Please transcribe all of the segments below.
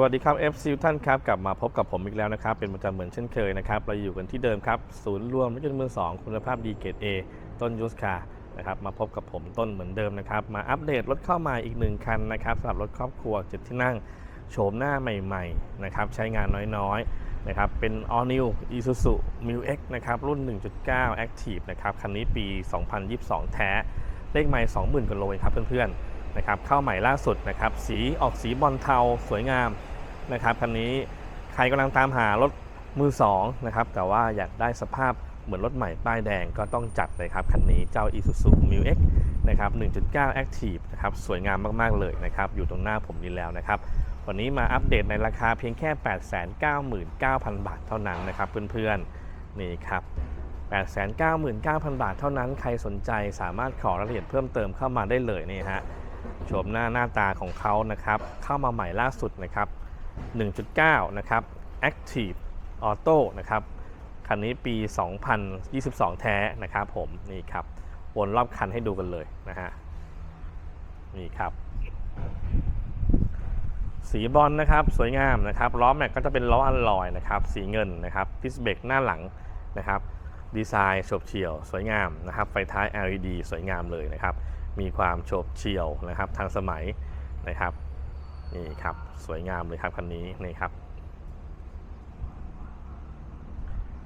วัสดีครับ FC ทุกท่านครับ กลับมาพบกับผมอีกแล้วนะครับ เป็นประจำเหมือนเช่นเคยนะครับ เราอยู่กันที่เดิมครับ ศูนย์รวมรถยนต์มือสองคุณภาพดีเกรด A ต้นยูสคานะครับ มาพบกับผมต้นเหมือนเดิมนะครับ มาอัปเดตรถเข้ามาอีกหนึ่งคันนะครับสำหรับรถครอบครัวเจ็ดที่นั่งโฉมหน้าใหม่ๆนะครับ ใช้งานน้อยๆนะครับ เป็น All New Isuzu Mu X นะครับ รุ่น 1.9 Active นะครับ คันนี้ปี 2022 แท้ เลขไมล์20,000กิโลครับเพื่อนๆ นะครับเข้าใหม่ล่าสุดนะครับสีออกสีบอลเทาสวยงามนะครับคันนี้ใครกำลังตามหารถมือ2นะครับแต่ว่าอยากได้สภาพเหมือนรถใหม่ป้ายแดงก็ต้องจัดเลยครับคันนี้เจ้า Isuzu Mu X นะครับ 1.9 Active นะครับสวยงามมาก ๆ เลยนะครับ อยู่ตรงหน้าผมนี้แล้วนะครับ วันนี้มาอัปเดตในราคาเพียงแค่ 899,000 บาทเท่านั้นนะครับเพื่อนๆนี่ครับ 899,000 บาทเท่านั้นใครสนใจสามารถขอรายละเอียดเพิ่มเติมเข้ามาได้เลยนี่ฮะ โฉมหน้าหน้าตาของเขานะครับ เข้ามาใหม่ล่าสุดนะครับ 1.9 นะครับ Active Auto นะครับ คันนี้ปี 2022 แท้นะครับผม นี่ครับ วนรอบคันให้ดูกันเลยนะฮะ นี่ครับ สีบอลนะครับ สวยงามนะครับ ล้อแม็กก็จะเป็นล้ออัลลอยนะครับ สีเงินนะครับดิสเบกหน้าหลังนะครับ ดีไซน์โฉบเฉี่ยว สวยงามนะครับ ไฟท้าย LED สวยงามเลยนะครับ มีความโฉบเฉี่ยวนะครับทันสมัยนะครับนี่ครับสวยงามเลยครับคันนี้นี่ครับ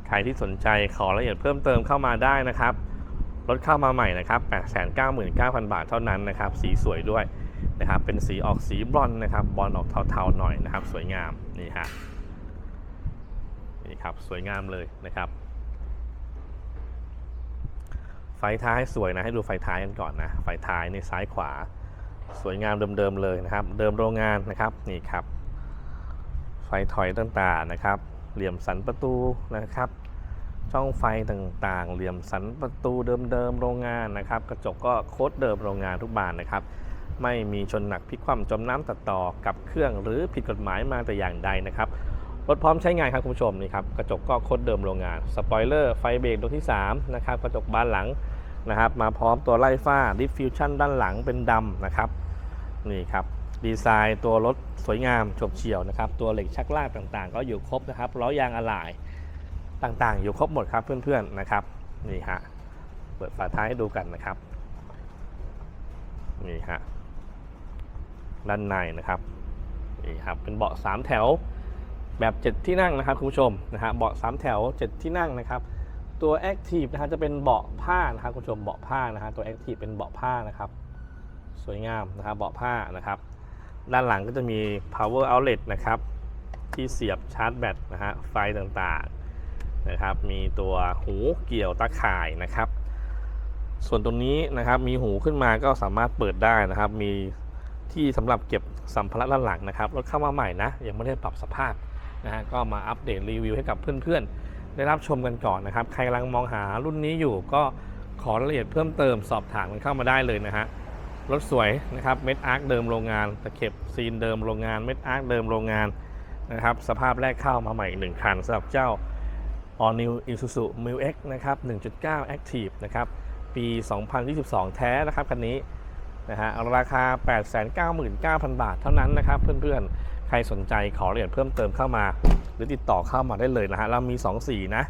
ใครที่สนใจขอรายละเอียดเพิ่มเติมเข้ามาได้นะครับรถเข้ามาใหม่นะครับ 899,000 บาทเท่านั้นนะครับ สีสวยด้วยนะครับ เป็นสีออกสีบรอนนะครับ บอลออกเทาๆหน่อยนะครับ สวยงาม นี่ฮะ นี่ครับ สวยงามเลยนะครับ ไฟท้ายสวยนะให้ดูไฟท้ายกันก่อนนะไฟท้ายในซ้ายขวา สวยงามเดิมๆเลยนะครับ เดิมโรงงานนะครับนี่ครับ ไฟถอยต่างๆนะครับ เหลี่ยมสันประตูนะครับ ช่องไฟต่างๆ เหลี่ยมสันประตูเดิมๆโรงงานนะครับ กระจกก็โค้ดเดิมโรงงานทุกบานนะครับ ไม่มีชนหนักพลิกคว่ำจมน้ำตัดต่อกับเครื่องหรือผิดกฎหมายมาแต่อย่างใดนะครับรถพร้อมใช้งานครับคุณผู้ชมนี่ครับกระจกก็โคดเดิมโรงงานสปอยเลอร์ไฟเบรกตัวที่3นะครับกระจกบานหลัง นะครับ มาพร้อมตัวไล่ฟ้าดิฟฟิวชั่นด้านหลังเป็นดำนะครับนี่ครับดีไซน์ตัวรถสวยงามฉบเฉี่ยวนะครับ ตัวเหล็กชักลากต่างๆ ก็อยู่ครบนะครับล้อยางอะไหล่ต่างๆ อยู่ครบหมดครับเพื่อนๆนะครับนี่ฮะเปิดฝาท้ายให้ดูกันนะครับนี่ฮะด้านในนะครับนี่ครับเป็นเบาะ3แถวแบบ 7 ที่นั่งนะครับคุณผู้ชมนะฮะเบาะ3แถว 7 ที่นั่งนะครับ ตัว Active นะฮะจะเป็นเบาะผ้านะครับคุณผู้ชมเบาะผ้านะฮะตัว Active เป็นเบาะผ้านะครับ สวยงามนะครับเบาะผ้านะครับ ด้านหลังก็จะมี power outlet นะครับ ที่เสียบชาร์จแบตนะฮะไฟต่างๆนะครับ มีตัวหูเกี่ยวตาข่ายนะครับ ส่วนตรงนี้นะครับมีหูขึ้นมาก็สามารถเปิดได้นะครับ มีที่สำหรับเก็บสัมภาระด้านหลังนะครับรถเข้ามาใหม่นะยังไม่ได้ปรับสภาพนะฮะก็มาอัปเดตรีวิวให้กับเพื่อนๆ ได้รับชมกันก่อนนะครับ ใครกำลังมองหารุ่นนี้อยู่ก็ขอรายละเอียดเพิ่มเติมสอบถามกันเข้ามาได้เลยนะฮะรถสวยนะครับเม็ดอาร์คเดิมโรงงานตะเข็บซีนเดิมโรงงานเม็ดอาร์คเดิมโรงงานนะครับสภาพแรกเข้ามาใหม่อีกหนึ่งคันสำหรับเจ้า All New Isuzu Mu X นะครับ 1.9 Active นะครับ ปี 2022 แท้นะครับคันนี้นะฮะราคา 899,000 บาทเท่านั้นนะครับเพื่อนๆ ใครสนใจขอรายละเอียดเพิ่มเติมเข้ามา หรือติดต่อเข้ามาได้เลยนะฮะเรามี 2 สีนะ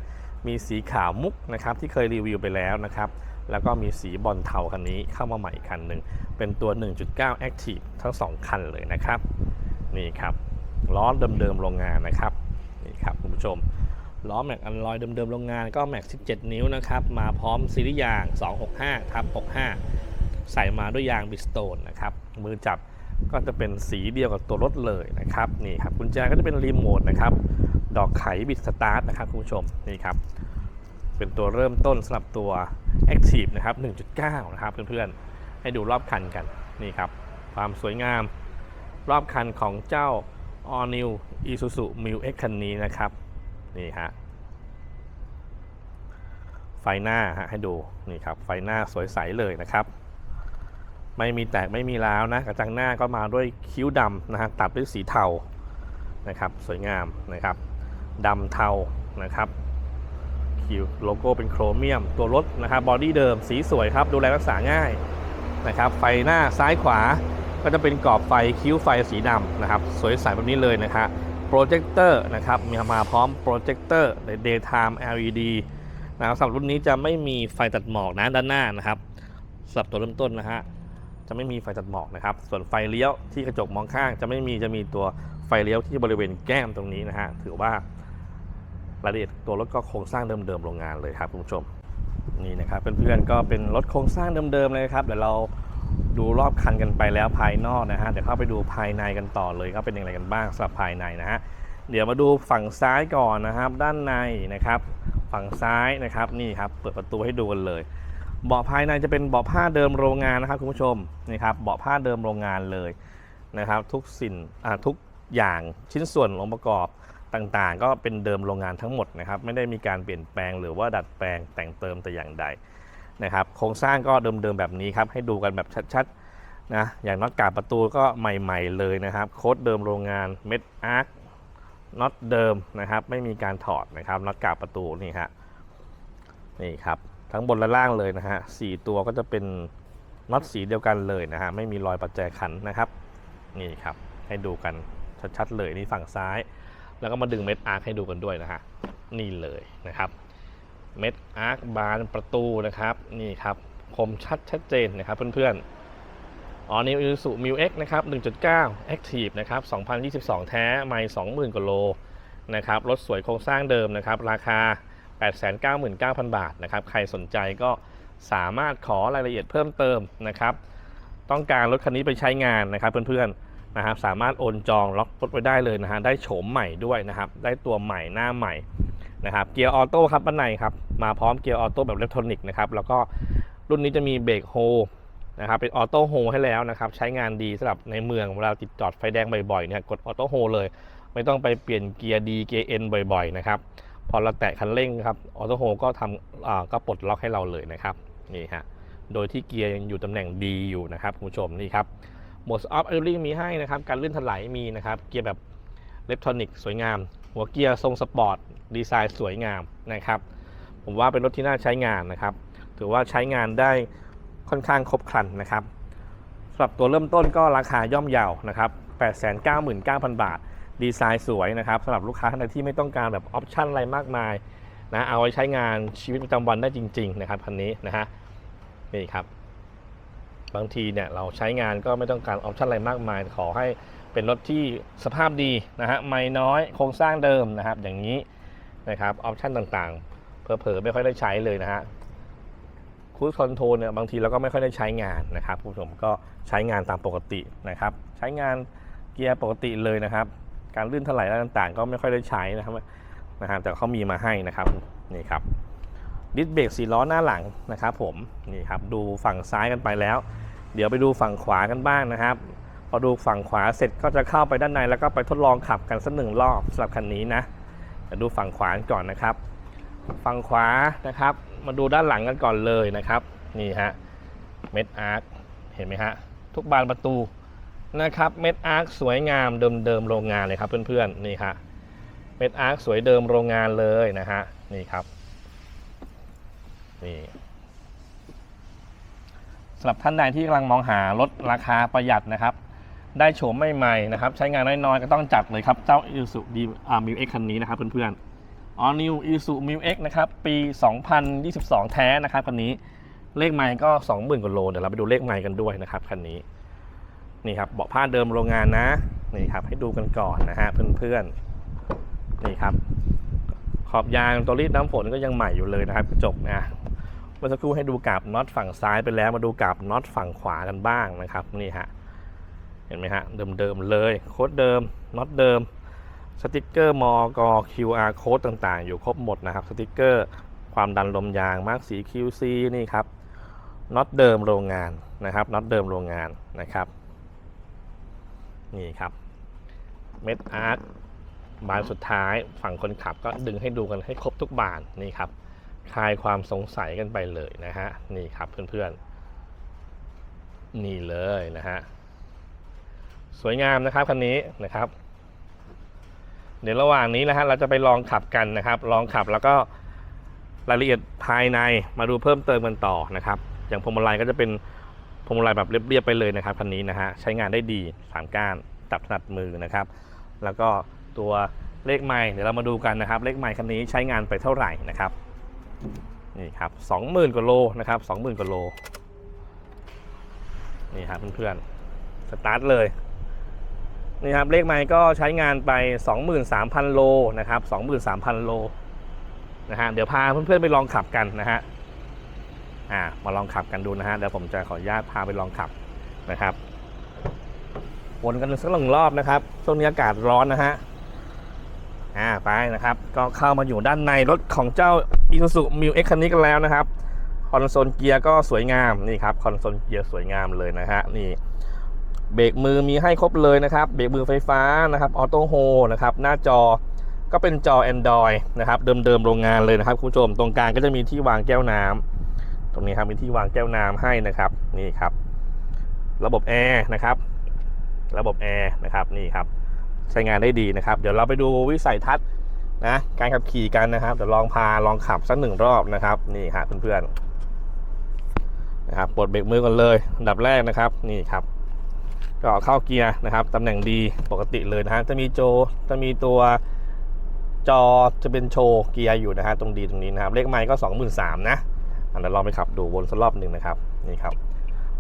มีสีขาวมุกนะครับที่เคยรีวิวไปแล้วนะครับแล้วก็มีสีบอลเทาคันนี้เข้ามาใหม่อีกคันหนึ่งเป็นตัว 1.9 Active ทั้ง 2 คันเลยนะครับนี่ครับล้อเดิมๆโรงงานนะครับนี่ครับคุณผู้ชมล้อแม็กอันลอยเดิมๆโรงงานก็แม็ก 17 นิ้วนะครับมาพร้อมซีรีส์ยาง 265ทับ65 ใส่มาด้วยยางบิสโตนนะครับมือจับ ก็จะเป็นสีเดียวกับตัวรถเลยนะครับนี่ครับกุญแจก็จะเป็นรีโมทนะครับดอกไขบิดสตาร์ทนะครับคุณผู้ชมนี่ครับเป็นตัวเริ่มต้นสำหรับตัว Active นะครับ 1.9 นะครับเพื่อนๆ ให้ดูรอบคันกันนี่ครับ ความสวยงามรอบคันของเจ้า All New Isuzu Mu X คันนี้นะครับนี่ฮะไฟหน้าฮะให้ดูนี่ครับไฟหน้าสวยใสเลยนะครับ ไม่มีแตกไม่มีร้าวนะกระจังหน้าก็มาด้วยคิ้วดำนะฮะตัดด้วยสีเทานะครับสวยงามนะครับดำเทานะครับคิ้วโลโก้เป็นโครเมียม ตัวรถนะครับบอดี้เดิมสีสวยครับดูแลรักษาง่ายนะครับไฟหน้าซ้ายขวาก็จะเป็นกรอบไฟคิ้วไฟสีดำนะครับสวยใสแบบนี้เลยนะฮะโปรเจคเตอร์นะครับมีมาพร้อมโปรเจคเตอร์ใน daytime LED นะครับสำหรับรุ่นนี้จะไม่มีไฟตัดหมอกนะด้านหน้านะครับสำหรับตัวเริ่มต้นนะฮะ จะไม่มีไฟตัดหมอกนะครับ ส่วนไฟเลี้ยวที่กระจกมองข้างจะไม่มีจะมีตัวไฟเลี้ยวที่บริเวณแก้มตรงนี้นะฮะถือว่ารายละเอียดตัวรถก็โครงสร้างเดิมๆโรงงานเลยครับคุณผู้ชมนี่นะครับเพื่อนๆก็เป็นรถโครงสร้างเดิมๆเลยครับเดี๋ยวเราดูรอบคันกันไปแล้วภายนอกนะฮะเดี๋ยวเข้าไปดูภายในกันต่อเลยก็เป็นอย่างไรกันบ้างสำหรับภายในนะฮะเดี๋ยวมาดูฝั่งซ้ายก่อนนะครับ ด้านในนะครับ ฝั่งซ้ายนะครับนี่ครับเปิดประตูให้ดูกันเลย เบาะภายในจะเป็นเบาะผ้าเดิมโรงงานนะครับคุณผู้ชมนี่ครับเบาะผ้าเดิมโรงงานเลยนะครับ ทุกสิ่งอ่าทุกอย่างชิ้นส่วนองค์ประกอบต่างๆ ก็เป็นเดิมโรงงานทั้งหมดนะครับ ไม่ได้มีการเปลี่ยนแปลงหรือว่าดัดแปลงแต่งเติมแต่อย่างใดนะครับ โครงสร้างก็เดิมๆแบบนี้ครับให้ดูกันแบบชัดๆนะอย่างน็อตกาบประตูก็ใหม่ ๆเลยนะครับ โค้ดเดิมโรงงานเม็ดอาร์คน็อตเดิมนะครับ ไม่มีการถอดนะครับน็อตกาบประตูนี่ฮะนี่ครับ ทั้งบนและล่างเลยนะฮะสี่ตัวก็จะเป็นน็อตสีเดียวกันเลยนะฮะไม่มีรอยประแจขันนะครับนี่ครับให้ดูกันชัดๆเลยนี่ฝั่งซ้าย แล้วก็มาดึงเม็ดอาร์คให้ดูกันด้วยนะฮะนี่เลยนะครับเม็ดอาร์คบานประตูนะครับนี่ครับคมชัดชัดเจนนะครับเพื่อนๆอ๋อนี่อิสุมิวเอ็กนะครับ 1.9 Active นะครับ 2022 แท้ ไม่ 20,000กว่าโลนะครับรถสวยโครงสร้างเดิมนะครับ ราคา 899,000 บาทนะครับ ใครสนใจก็สามารถขอรายละเอียดเพิ่มเติมนะครับ ต้องการรถคันนี้ไปใช้งานนะครับเพื่อนๆนะครับ สามารถโอนจองล็อกรถไว้ได้เลยนะฮะ ได้โฉมใหม่ด้วยนะครับ ได้ตัวใหม่หน้าใหม่นะครับ เกียร์ออโต้ครับด้านในครับ มาพร้อมเกียร์ออโต้แบบอิเล็กทรอนิกส์นะครับ แล้วก็รุ่นนี้จะมีเบรกโฮนะครับเป็นออโต้โฮให้แล้วนะครับ ใช้งานดีสำหรับในเมืองเวลาติดจอดไฟแดงบ่อยๆเนี่ยกดออโต้โฮเลย ไม่ต้องไปเปลี่ยนเกียร์ดีเกียร์เอ็นบ่อย ๆ นะครับ พอเราแตะคันเร่งครับออโต้โฮก็ทำก็ปลดล็อกให้เราเลยนะครับนี่ฮะโดยที่เกียร์ยังอยู่ตำแหน่งดีอยู่นะครับคุณผู้ชมนี่ครับโหมดออฟไอริงมีให้นะครับการลื่นถลายมีนะครับเกียร์แบบเล็กทรอนิกส์สวยงาม หัวเกียร์ทรงสปอร์ตดีไซน์สวยงามนะครับผมว่าเป็นรถที่น่าใช้งานนะครับ ถือว่าใช้งานได้ค่อนข้างครบครันนะครับสำหรับตัวเริ่มต้นก็ราคาย่อมเยาวนะครับ 899,000 บาท ดีไซน์สวยนะครับสำหรับลูกค้าท่านใดที่ไม่ต้องการแบบออปชั่นอะไรมากมายนะเอาไว้ใช้งานชีวิตประจำวันได้จริง ๆ นะครับคันนี้นะฮะนี่ครับ บางทีเนี่ยเราใช้งานก็ไม่ต้องการออปชั่นอะไรมากมาย ขอให้เป็นรถที่สภาพดีนะฮะไม่น้อยโครงสร้างเดิมนะครับ อย่างนี้นะครับออปชั่นต่างๆเผลอๆไม่ค่อยได้ใช้เลยนะฮะคูดคอนโทรลเนี่ยบางทีเราก็ไม่ค่อยได้ใช้งานนะครับผู้ชมก็ใช้งานตามปกตินะครับ ใช้งานเกียร์ปกติเลยนะครับ การลื่นถลายอะไรต่างๆ ก็ไม่ค่อยได้ใช้นะครับนะครับแต่เขามีมาให้นะครับนี่ครับดิสเบรกสีล้อหน้าหลังนะครับ ผมนี่ครับดูฝั่งซ้ายกันไปแล้ว เดี๋ยวไปดูฝั่งขวากันบ้างนะครับพอดูฝั่งขวาเสร็จก็จะเข้าไปด้านในแล้วก็ไปทดลองขับกันสักหนึ่งรอบสำหรับคันนี้นะเดี๋ยวดูฝั่งขวาก่อนนะครับ ฝั่งขวานะครับ มาดูด้านหลังกันก่อนเลยนะครับ นี่ฮะเม็ดอาร์คเห็นไหมฮะทุกบานประตู นะครับเม็ดอาร์คสวยงามเดิมๆโรงงานเลยครับเพื่อนๆนี่ฮะเม็ดอาร์คสวยเดิมโรงงานเลยนะฮะนี่ครับนี่สำหรับท่านใดที่กำลังมองหารถราคาประหยัดนะครับ ได้โฉมใหม่ๆนะครับ ใช้งานน้อยๆก็ต้องจัดเลยครับ เจ้า i s u d อ่ามิวเอ็กคันนี้นะครับเพื่อนๆ All New i s u m i x นะครับปี 2022 แท้นะครับคันนี้เลขไมล์ก็ 20,000กว่าโลเดี๋ยวเราไปดูเลขไมล์กันด้วยนะครับคันนี้ นี่ครับเบาะผ้าเดิมโรงงานนะนี่ครับให้ดูกันก่อนนะฮะเพื่อนๆนี่ครับ ขอบยางตัวรีดน้ำฝนก็ยังใหม่อยู่เลยนะครับกระจกนะเมื่อสักครู่ให้ดูกาบน็อตฝั่งซ้ายไปแล้วมาดูกาบน็อตฝั่งขวากันบ้างนะครับนี่ฮะเห็นไหมฮะเดิมๆเลยโค้ดเดิมน็อตเดิมสติกเกอร์มอกอ QR โค้ดต่างๆ อยู่ครบหมดนะครับสติกเกอร์ความดันลมยางมาร์กสี QC นี่ครับน็อตเดิมโรงงานนะครับน็อตเดิมโรงงานนะครับ นี่ครับเม็ดอาร์ตบานสุดท้ายฝั่งคนขับก็ดึงให้ดูกันให้ครบทุกบานนี่ครับคลายความสงสัยกันไปเลยนะฮะนี่ครับเพื่อนๆ นี่เลยนะฮะสวยงามนะครับคันนี้นะครับ เดี๋ยวระหว่างนี้นะฮะเราจะไปลองขับกันนะครับ ลองขับแล้วก็รายละเอียดภายในมาดูเพิ่มเติมกันต่อนะครับ อย่างพวงมาลัยก็จะเป็น พวงมาลัยแบบเรียบๆไปเลยนะครับคันนี้นะฮะใช้งานได้ดีสามก้านจับถนัดมือนะครับ แล้วก็ตัวเลขไม้เดี๋ยวเรามาดูกันนะครับเลขไม้คันนี้ใช้งานไปเท่าไหร่นะครับนี่ครับสองหมื่นกว่าโลนะครับสองหมื่นกว่าโลนี่ครับเพื่อนๆสตาร์ทเลยนี่ครับเลขไม้ก็ใช้งานไป 23,000 โลนะครับ23,000 โลนะฮะเดี๋ยวพาเพื่อนๆไปลองขับกันนะฮะ อ่ามาลองขับกันดูนะฮะเดี๋ยวผมจะขออนุญาตพาไปลองขับนะครับวนกันสักหนึ่งรอบนะครับช่วงนี้อากาศร้อนนะฮะอ่าไปนะครับ ก็เข้ามาอยู่ด้านในรถของเจ้า Isuzu m i l X คันนี้กันแล้วนะครับคอนโซลเกียร์ก็สวยงามนี่ครับคอนโซลเกียร์สวยงามเลยนะฮะนี่เบรกมือมีให้ครบเลยนะครับเบรกมือไฟฟ้านะครับออโต้โฮนะครับหน้าจอก็เป็นจอ Android นะครับเดิมๆโรงงานเลยนะครับคุณผู้ชมตรงกลางก็จะมีที่วางแก้วน้ำ รงนี้ครับมีที่วางแก้วน้ำให้นะครับนี่ครับ ระบบแอร์นะครับ ระบบแอร์นะครับนี่ครับ ใช้งานได้ดีนะครับ เดี๋ยวเราไปดูวิสัยทัศน์นะการขับขี่กันนะครับเดี๋ยวลองพาลองขับสักหนึ่งรอบนะครับนี่ฮะเพื่อนๆนะครับปลดเบรกมือก่อนเลยอันดับแรกนะครับนี่ครับ ก็เข้าเกียร์นะครับตำแหน่งดีปกติเลยนะฮะจะมีโจจะมีตัวจอจะเป็นโชว์เกียร์อยู่นะฮะตรงดีตรงนี้นะครับเลขไมล์ก็ 23,000นะอัน เดี๋ยวลองไปขับดูวนสักรอบหนึ่งนะครับนี่ครับ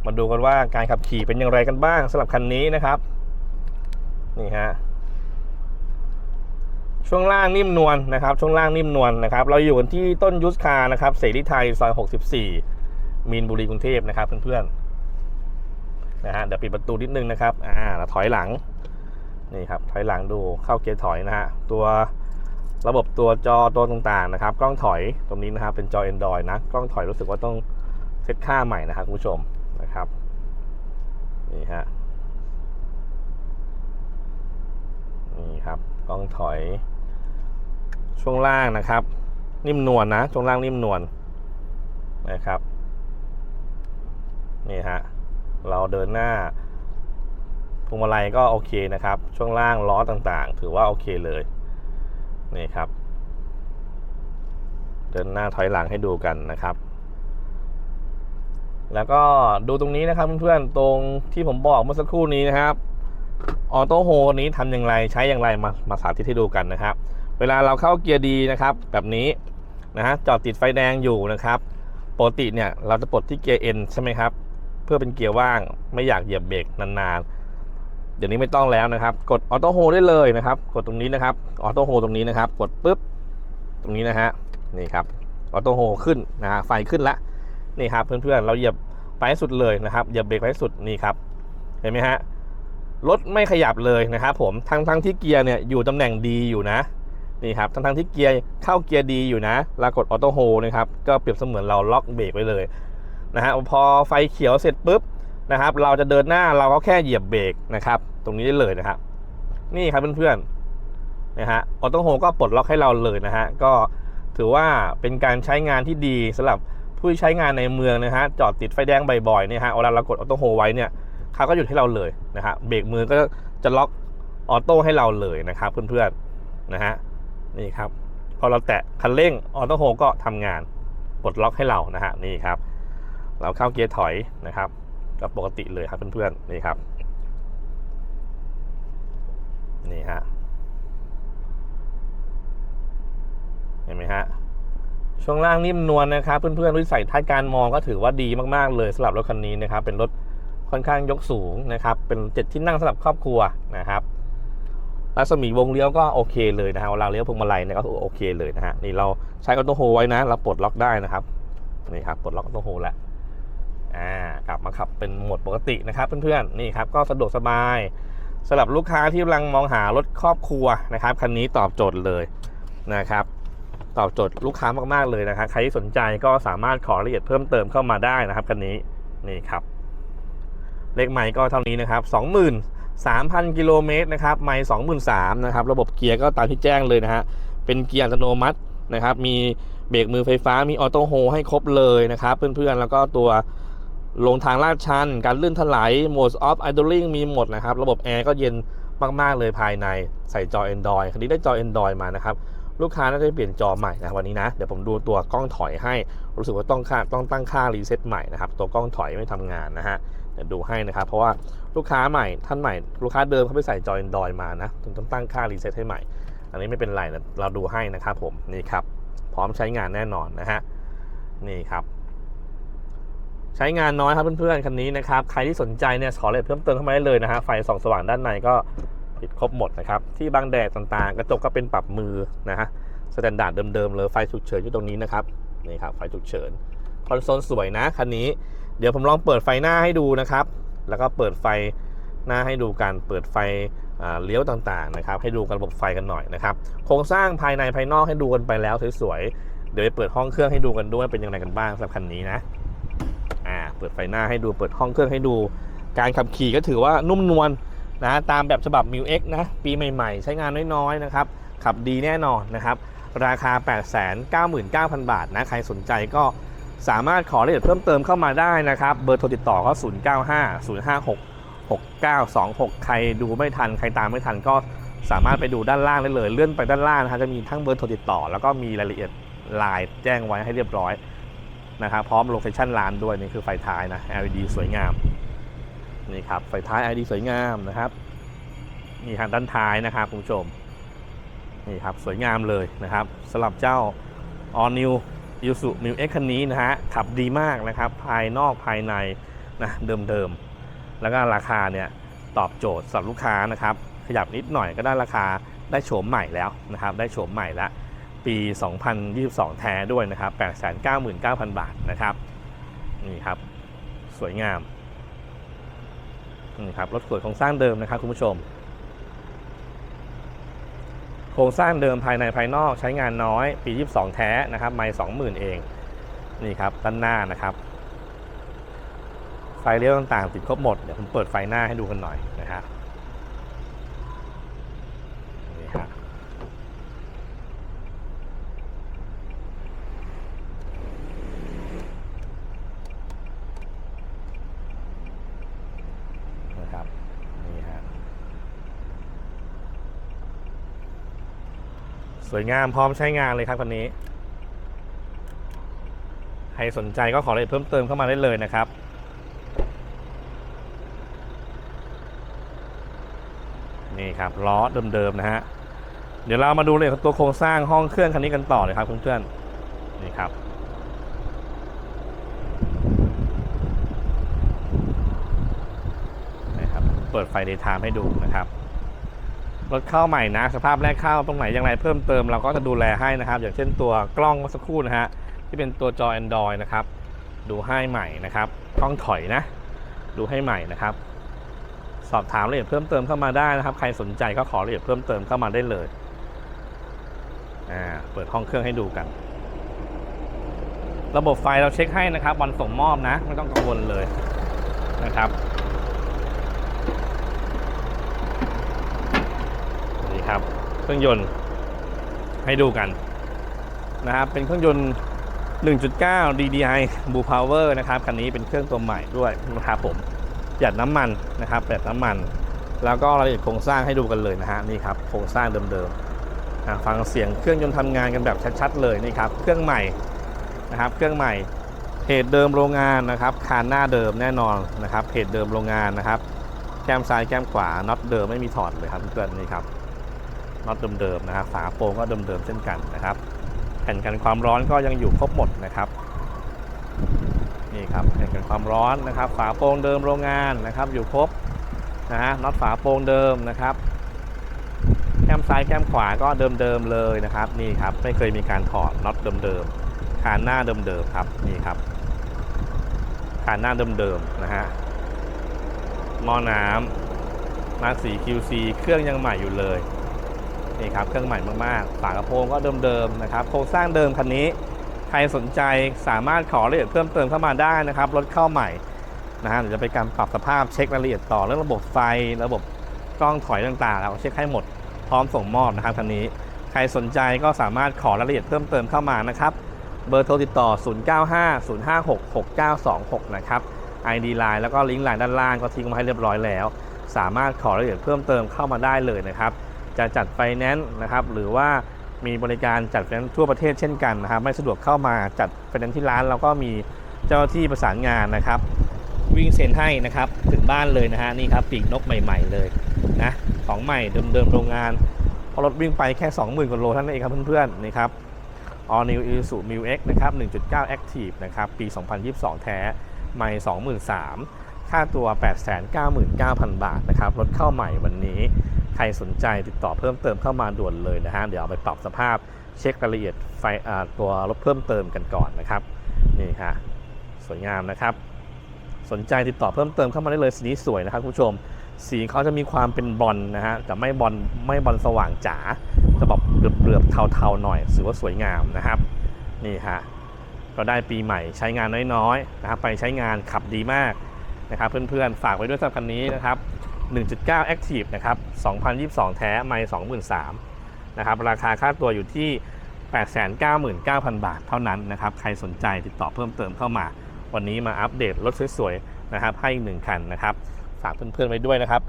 มาดูกันว่าการขับขี่เป็นอย่างไรกันบ้างสำหรับคันนี้นะครับนี่ฮะช่วงล่างนิ่มนวลนะครับ ช่วงล่างนิ่มนวลนะครับ เราอยู่กันที่ต้นยุทธคานะครับ เสรีไทยซอย 64 มีนบุรีกรุงเทพนะครับเพื่อนๆนะฮะเดี๋ยวปิดประตูนิดนึงนะครับ อ่าแล้วถอยหลังนี่ครับถอยหลังดูเข้าเกียร์ถอยนะฮะตัว ระบบตัวจอตัวต่างๆนะครับ กล้องถอยตรงนี้นะครับ เป็นจอ Android นะ กล้องถอยรู้สึกว่าต้องเซตค่าใหม่นะครับคุณผู้ชมนะครับนี่ฮะนี่ครับกล้องถอย ช่วงล่างนะครับ นิ่มนวลนะช่วงล่างนิ่มนวลนะครับนี่ฮะเราเดินหน้าพวงมาลัยก็โอเคนะครับ ช่วงล่างล้อต่างๆ ถือว่าโอเคเลย นี่ครับ เดินหน้าถอยหลังให้ดูกันนะครับ แล้วก็ดูตรงนี้นะครับเพื่อนๆตรงที่ผมบอกเมื่อสักครู่นี้นะครับออโต้โฮนี้ทำอย่างไรใช้อย่างไรมามาสาธิตให้ดูกันนะครับ เวลาเราเข้าเกียร์ดีนะครับ แบบนี้นะฮะจอดติดไฟแดงอยู่นะครับปกติเนี่ยเราจะปลดที่เกียร์ N ใช่ไหมครับ เพื่อเป็นเกียร์ว่างไม่อยากเหยียบเบรกนานๆ เดี๋ยวนี้ไม่ต้องแล้วนะครับ กดออโต้โฮได้เลยนะครับ กดตรงนี้นะครับออโต้โฮตรงนี้นะครับ กดปุ๊บตรงนี้นะฮะนี่ครับออโต้โฮขึ้นนะฮะไฟขึ้นละนี่ครับเพื่อนๆเราเหยียบไปให้สุดเลยนะครับเหยียบเบรกไปให้สุดนี่ครับเห็นไหมฮะรถไม่ขยับเลยนะครับผมทั้งทั้งที่เกียร์เนี่ยอยู่ตำแหน่งดีอยู่นะนี่ครับทั้งทั้งที่เกียร์เข้าเกียร์ดีอยู่นะแล้วกดออโต้โฮนะครับก็เปรียบเสมือนเราล็อกเบรกไว้เลยนะฮะพอไฟเขียวเสร็จปุ๊บ นะครับ เราจะเดินหน้าเราก็แค่เหยียบเบรกนะครับ ตรงนี้ได้เลยนะครับ นี่ครับเพื่อนๆนะฮะออโต้โฮก็ปลดล็อกให้เราเลยนะฮะก็ถือว่าเป็นการใช้งานที่ดีสำหรับผู้ใช้งานในเมืองนะฮะจอดติดไฟแดงบ่อยๆเนี่ยฮะเวลาเรากดออโต้โฮไว้เนี่ยเขาก็หยุดให้เราเลยนะฮะเบรกมือก็จะล็อกออโต้ให้เราเลยนะครับเพื่อนๆนะฮะนี่ครับพอเราแตะคันเร่งออโต้โฮก็ทำงานปลดล็อกให้เรานะฮะนี่ครับ เราเข้าเกียร์ถอยนะครับ ก็ปกติเลยครับเพื่อนๆนี่ครับ นี่ฮะเห็นไหมฮะช่วงล่างนิ่มนวลนะครับเพื่อนๆวิสัยทัศน์การมองก็ถือว่าดีมากๆเลยสำหรับรถคันนี้นะครับ เป็นรถค่อนข้างยกสูงนะครับ เป็นเจ็ดที่นั่งสำหรับครอบครัวนะครับรัศมีวงเลี้ยวก็โอเคเลยนะฮะเวลาเลี้ยวพวงมาลัยเนี่ยก็โอเคเลยนะฮะนี่เราใช้ออโต้โฮไว้นะ เราปลดล็อกได้นะครับนี่ครับปลดล็อกออโต้โฮแล้ว อ่ากลับมาขับเป็นโหมดปกตินะครับเพื่อนๆนี่ครับก็สะดวกสบายสำหรับลูกค้าที่กำลังมองหารถครอบครัวนะครับคันนี้ตอบโจทย์เลยนะครับ ตอบโจทย์ลูกค้ามากๆเลยนะครับใครที่สนใจก็สามารถขอรายละเอียดเพิ่มเติมเข้ามาได้นะครับคันนี้นี่ครับ เลขใหม่ก็เท่านี้นะครับ 23,000 กิโลเมตรนะครับไม่23,000นะครับ ระบบเกียร์ก็ตามที่แจ้งเลยนะฮะเป็นเกียร์อัตโนมัตินะครับ มีเบรกมือไฟฟ้ามีออโต้โฮให้ครบเลยนะครับ เพื่อนๆแล้วก็ตัว ลงทางลาดชัน การลื่นถลายโหมดออฟไอดอลลิงมีหมดนะครับ ระบบแอร์ก็เย็นมาก ๆ เลยภายในใส่จอ Android คันนี้ได้จอ Android มานะครับ ลูกค้าน่าจะเปลี่ยนจอใหม่นะวันนี้นะ เดี๋ยวผมดูตัวกล้องถอยให้ รู้สึกว่าต้องค่าต้องตั้งค่ารีเซ็ตใหม่นะครับ ตัวกล้องถอยไม่ทำงานนะฮะเดี๋ยวดูให้นะครับ เพราะว่าลูกค้าใหม่ท่านใหม่ ลูกค้าเดิมเขาไปใส่จอยดอยมานะต้องตั้งค่ารีเซ็ตให้ใหม่ อันนี้ไม่เป็นไรนะเราดูให้นะครับผมนี่ครับพร้อมใช้งานแน่นอนนะฮะนี่ครับ ใช้งานน้อยครับเพื่อนๆคันนี้นะครับ ใครที่สนใจเนี่ยขอเลยเพิ่มเติมเข้ามาได้เลยนะฮะไฟส่องสว่างด้านในก็ติดครบหมดนะครับ ที่บังแดดต่างๆ กระจกก็เป็นปรับมือนะฮะสแตนดาร์ดเดิมๆเลยไฟฉุกเฉินอยู่ตรงนี้นะครับนี่ครับไฟฉุกเฉินคอนโซลสวยนะคันนี้ เดี๋ยวผมลองเปิดไฟหน้าให้ดูนะครับ แล้วก็เปิดไฟหน้าให้ดูกันเปิดไฟเลี้ยวต่างๆนะครับ ให้ดูกันระบบไฟกันหน่อยนะครับ โครงสร้างภายในภายนอกให้ดูกันไปแล้วสวยๆเดี๋ยวไปเปิดห้องเครื่องให้ดูกันด้วยเป็นยังไงกันบ้างสำหรับคันนี้นะ เปิดไฟหน้าให้ดูเปิดห้องเครื่องให้ดู การขับขี่ก็ถือว่านุ่มนวลนะตามแบบฉบับ m ิว X นะปีใหม่ๆ ใช้งานน้อยๆนะครับ ขับดีแน่นอนนะครับ ราคา 899,000 บาทนะ ใครสนใจก็สามารถขอรายละเอียดเพิ่มเติมเข้ามาได้นะครับ เบอร์โทรติดต่อก็ 095 056 6926 ใครดูไม่ทัน ใครตามไม่ทันก็สามารถไปดูด้านล่างได้เลย เลื่อนไปด้านล่างนะครับจะมีทั้งเบอร์โทรติดต่อ แล้วก็มีรายละเอียดไลน์แจ้งไว้ให้เรียบร้อย นะครับพร้อมโลเคชั่นร้านด้วยนี่คือไฟท้ายนะ LED สวยงามนี่ครับไฟท้าย LED สวยงามนะครับนี่ทางด้านท้ายนะครับคุณผู้ชมนี่ครับสวยงามเลยนะครับสำหรับเจ้า All New i s u m i X คันนี้นะฮะขับดีมากนะครับภายนอกภายในนะเดิมๆ แล้วก็ราคาเนี่ยตอบโจทย์สำหรับลูกค้านะครับขยับนิดหน่อยก็ได้ราคาได้โฉมใหม่แล้วนะครับได้โฉมใหม่แล้ว ปี 2022 แท้ด้วยนะครับ 899,000 บาทนะครับ นี่ครับ สวยงาม นี่ครับรถสวยโครงสร้างเดิมนะครับคุณผู้ชม โครงสร้างเดิมภายในภายนอกใช้งานน้อย ปี 22 แท้นะครับ ไม่ 20,000 เอง นี่ครับด้านหน้านะครับ ไฟเลี้ยวต่างๆ ติดครบหมด เดี๋ยวผมเปิดไฟหน้าให้ดูกันหน่อยนะฮะนี่ฮะ นะครับนี่ฮะ สวยงามพร้อมใช้งานเลยครับคันนี้ ใครสนใจก็ขอรายละเอียดเพิ่มเติมเข้ามาได้เลยนะครับนี่ครับล้อเดิมๆนะฮะเดี๋ยวเรามาดูเลยตัวโครงสร้างห้องเครื่องคันนี้กันต่อเลยครับเพื่อนๆนี่ครับนะครับ เปิดไฟในไทม์ให้ดูนะครับ รถเข้าใหม่นะ สภาพแรกเข้าตรงไหนอย่างไรเพิ่มเติมเราก็จะดูแลให้นะครับ อย่างเช่นตัวกล้องเมื่อสักครู่นะฮะที่เป็นตัวจอ Android นะครับ ดูให้ใหม่นะครับกล้องถอยนะ ดูให้ใหม่นะครับ สอบถามรายละเอียดเพิ่มเติมเข้ามาได้นะครับ ใครสนใจก็ขอรายละเอียดเพิ่มเติมเข้ามาได้เลยอ่าเปิดห้องเครื่องให้ดูกัน ระบบไฟเราเช็คให้นะครับ วันส่งมอบนะ ไม่ต้องกังวลเลยนะครับ นี่ครับ เครื่องยนต์ให้ดูกันนะครับเป็นเครื่องยนต์ 1.9 DDI Blue Power นะครับคันนี้เป็นเครื่องตัวใหม่ด้วยนะครับผมหยัดน้ำมันนะครับประหยัดน้ำมัน แล้วก็รายละเอียดโครงสร้างให้ดูกันเลยนะฮะนี่ครับโครงสร้างเดิมๆอะฟังเสียงเครื่องยนต์ทำงานกันแบบชัดๆเลยนี่ครับเครื่องใหม่นะครับเครื่องใหม่เพจเดิมโรงงานนะครับคานหน้าเดิมแน่นอนนะครับเพจเดิมโรงงานนะครับ แก้มซ้ายแก้มขวาน็อตเดิมไม่มีถอดเลยครับเพื่อนนี่ครับ น็อตเดิมๆนะครับฝาโปรงก็เดิมๆเช่นกันนะครับ แผ่นกันความร้อนก็ยังอยู่ครบหมดนะครับนี่ครับแผ่นกันความร้อนนะครับ ฝาโปรงเดิมโรงงานนะครับ อยู่ครบนะฮะน็อตฝาโปรงเดิมนะครับ แก้มซ้ายแก้มขวาก็เดิมๆเลยนะครับ นี่ครับไม่เคยมีการถอดน็อตเดิมๆคานหน้าเดิมๆครับนี่ครับคานหน้าเดิมๆนะฮะหม้อน้ำมาสี QC เครื่องยังใหม่อยู่เลย นี่ครับเครื่องใหม่มากๆฝากระโปรงก็เดิมๆนะครับโครงสร้างเดิมคันนี้ ใครสนใจสามารถขอรายละเอียดเพิ่มเติมเข้ามาได้นะครับรถเข้าใหม่นะฮะเดี๋ยวจะไปการปรับสภาพเช็ครายละเอียดต่อเรื่องระบบไฟ ระบบกล้องถอยต่างๆเราเช็คให้หมดพร้อมส่งมอบนะครับคันนี้ ใครสนใจก็สามารถขอรายละเอียดเพิ่มเติมเข้ามานะครับเบอร์โทรติดต่อ 0950566926 นะครับ ID Line แล้วก็ลิงก์ไลน์ด้านล่างก็ทิ้งมาให้เรียบร้อยแล้ว สามารถขอรายละเอียดเพิ่มเติมเข้ามาได้เลยนะครับ จะจัดไฟแนนซ์นะครับหรือว่ามีบริการจัดไฟแนนซ์ทั่วประเทศเช่นกันนะครับ ไม่สะดวกเข้ามาจัดไฟแนนซ์ที่ร้านเราก็มีเจ้าที่ประสานงานนะครับ วิ่งเซ็นให้นะครับถึงบ้านเลยนะฮะนี่ครับปีกนกใหม่ ๆ เลยนะของใหม่เดิมๆโรงงานพอรถวิ่งไปแค่ 20,000กว่าโลเท่านั้นเองครับเพื่อนๆนี่ครับ All New Isuzu Mu X นะครับ 1.9 Active นะครับ ปี 2022 แท้ ไม่23,000ค่าตัว 899,000 บาทนะครับ รถเข้าใหม่วันนี้ ใครสนใจติดต่อเพิ่มเติมเข้ามาด่วนเลยนะฮะ เดี๋ยวเอาไปปรับสภาพเช็ครายละเอียดไฟตัวรถเพิ่มเติมกันก่อนนะครับ นี่ค่ะ สวยงามนะครับ สนใจติดต่อเพิ่มเติมเข้ามาได้เลยสีนี้สวยนะครับคุณผู้ชม สีเขาจะมีความเป็นบอลนะฮะแต่ไม่บอลไม่บอลสว่างจ๋าจะแบบเปลือบๆเทาๆหน่อยถือว่าสวยงามนะครับนี่ฮะก็ได้ปีใหม่ใช้งานน้อยๆนะครับไปใช้งานขับดีมากนะครับเพื่อนๆฝากไว้ด้วยสำหรับคันนี้นะครับ 1.9 Active นะครับ 2022 แท้ ไม่23,000นะครับ ราคาค่าตัวอยู่ที่ 899,000 บาทเท่านั้นนะครับ ใครสนใจติดต่อเพิ่มเติมเข้ามา วันนี้มาอัปเดตรถสวยๆนะครับ ให้อีกหนึ่งคันนะครับ ฝากเพื่อนๆไว้ด้วยนะครับ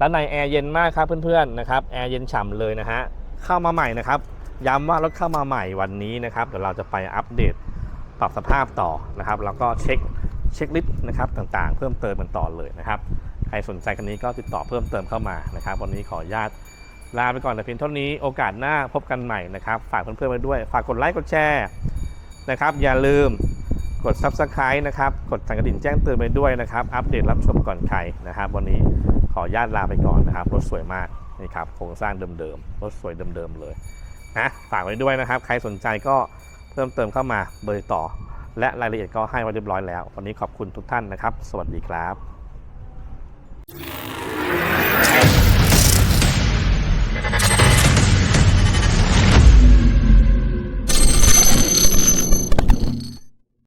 ด้านในแอร์เย็นมากครับเพื่อนๆนะครับ แอร์เย็นฉ่ำเลยนะฮะ เข้ามาใหม่นะครับ ย้ำว่ารถเข้ามาใหม่วันนี้นะครับ เดี๋ยวเราจะไปอัปเดตปรับสภาพต่อนะครับ แล้วก็เช็คเช็คลิสต์นะครับต่างๆ เพิ่มเติมกันต่อเลยนะครับ ใครสนใจคันนี้ก็ติดต่อเพิ่มเติมเข้ามานะครับ วันนี้ขออนุญาตลาไปก่อนแต่เพียงเท่านี้โอกาสหน้าพบกันใหม่นะครับ ฝากเพื่อนๆไว้ด้วย ฝากกดไลค์กดแชร์นะครับ อย่าลืมกด Subscribe นะครับ กดสั่นกระดิ่งแจ้งเตือนไปด้วยนะครับ อัปเดตรับชมก่อนใครนะครับ วันนี้ขออนุญาตลาไปก่อนนะครับ รถสวยมากนี่ครับ โครงสร้างเดิมๆ รถสวยเดิมๆเลยนะ ฝากไว้ด้วยนะครับ ใครสนใจก็เพิ่มเติมเข้ามาเบอร์ต่อ และรายละเอียดก็ให้ไว้เรียบร้อยแล้ว วันนี้ขอบคุณทุกท่านนะครับ สวัสดีครับ Yeah.